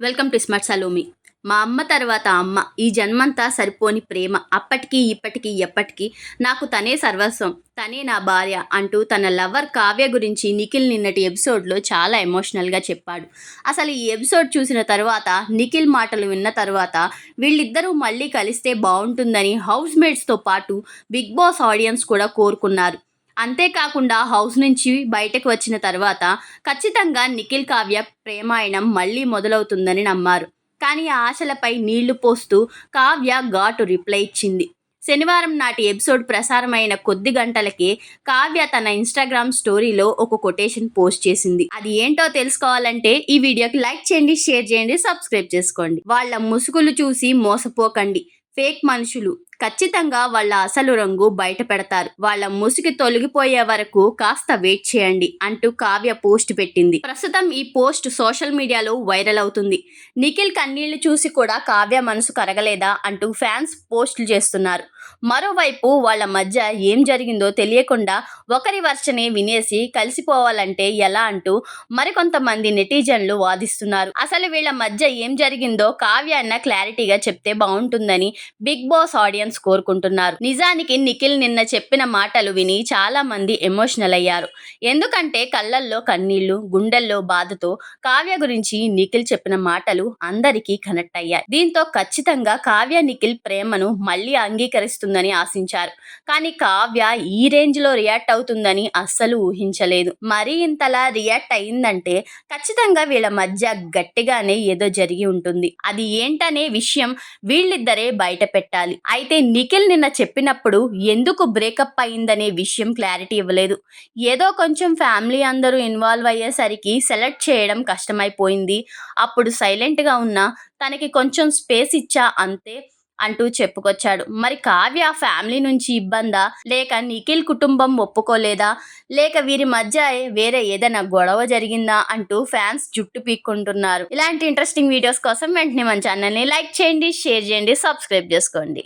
Welcome to smart Salomi. మా అమ్మ తర్వాత అమ్మ ఈ జన్మంతా సరిపోని ప్రేమ. అప్పటికి ఇప్పటికీ ఎప్పటికీ నాకు తనే సర్వస్వం తనే నా భార్య అంటూ తన లవర్ కావ్య గురించి నిఖిల్ నిన్నటి ఎపిసోడ్లో చాలా ఎమోషనల్గా చెప్పాడు. అసలు ఈ ఎపిసోడ్ చూసిన తర్వాత నిఖిల్ మాటలు విన్న తర్వాత వీళ్ళిద్దరూ మళ్ళీ కలిస్తే బాగుంటుందని హౌస్ మేట్స్తో పాటు బిగ్ బాస్ ఆడియన్స్ కూడా కోరుకున్నారు. అంతేకాకుండా హౌస్ నుంచి బయటకు వచ్చిన తర్వాత ఖచ్చితంగా నిఖిల్ కావ్య ప్రేమాయణం మళ్ళీ మొదలవుతుందని నమ్మారు. కానీ ఆ ఆశలపై నీళ్ళు పోస్తూ కావ్య ఘాటు రిప్లై ఇచ్చింది. శనివారం నాటి ఎపిసోడ్ ప్రసారమైన కొద్ది గంటలకే కావ్య తన ఇన్స్టాగ్రామ్ స్టోరీలో ఒక కొటేషన్ పోస్ట్ చేసింది. అది ఏంటో తెలుసుకోవాలంటే ఈ వీడియోకి లైక్ చేయండి షేర్ చేయండి సబ్స్క్రైబ్ చేసుకోండి. వాళ్ళ ముసుగులు చూసి మోసపోకండి. ఫేక్ మనుషులు ఖచ్చితంగా వాళ్ళ అసలు రంగు బయట పెడతారు. వాళ్ళ ముసుగు తొలగిపోయే వరకు కాస్త వెయిట్ చేయండి అంటూ కావ్య పోస్ట్ పెట్టింది. ప్రస్తుతం ఈ పోస్ట్ సోషల్ మీడియాలో వైరల్ అవుతుంది. నిఖిల్ కన్నీళ్ళు చూసి కూడా కావ్య మనసు కరగలేదా అంటూ ఫ్యాన్స్ పోస్టులు చేస్తున్నారు. మరోవైపు వాళ్ళ మధ్య ఏం జరిగిందో తెలియకుండా ఒకరి వర్షనే వినేసి కలిసిపోవాలంటే ఎలా అంటూ మరికొంతమంది నెటిజన్లు వాదిస్తున్నారు. అసలు వీళ్ళ మధ్య ఏం జరిగిందో కావ్య అన్న క్లారిటీగా చెప్తే బాగుంటుందని బిగ్ బాస్ ఆడియన్స్ కోరుకుంటున్నారు. నిజానికి నిఖిల్ నిన్న చెప్పిన మాటలు విని చాలా మంది ఎమోషనల్ అయ్యారు. ఎందుకంటే కళ్ళల్లో కన్నీళ్ళు గుండెల్లో బాధతో కావ్య గురించి నిఖిల్ చెప్పిన మాటలు అందరికీ కనెక్ట్ అయ్యాయి. దీంతో ఖచ్చితంగా కావ్య నిఖిల్ ప్రేమను మళ్ళీ అంగీకరిస్తుందని ఆశించారు. కానీ కావ్య ఈ రేంజ్లో రియాక్ట్ అవుతుందని అస్సలు ఊహించలేదు. మరీ ఇంతలా రియాక్ట్ అయిందంటే ఖచ్చితంగా వీళ్ళ మధ్య గట్టిగానే ఏదో జరిగి ఉంటుంది. అది ఏంటనే విషయం వీళ్ళిద్దరే బయట పెట్టాలి. అయితే నిఖిల్ నిన్న చెప్పినప్పుడు ఎందుకు బ్రేకప్ అయిందనే విషయం క్లారిటీ ఇవ్వలేదు. ఏదో కొంచెం ఫ్యామిలీ అందరూ ఇన్వాల్వ్ అయ్యేసరికి సెలెక్ట్ చేయడం కష్టమైపోయింది. అప్పుడు సైలెంట్గా ఉన్న తనకి కొంచెం స్పేస్ ఇచ్చా అంతే. అంటూ చెప్పుకొచ్చాడు. మరి కావ్య ఫ్యామిలీ నుంచి ఇబ్బందా? లేక నిఖిల్ కుటుంబం ఒప్పుకోలేదా? లేక వీరి మధ్య వేరే ఏదైనా గొడవ జరిగిందా? అంటూ ఫ్యాన్స్ జుట్టు పీక్కుంటున్నారు. ఇలాంటి ఇంట్రెస్టింగ్ వీడియోస్ కోసం వెంటనే మన ఛానల్ని లైక్ చేయండి షేర్ చేయండి సబ్స్క్రైబ్ చేసుకోండి.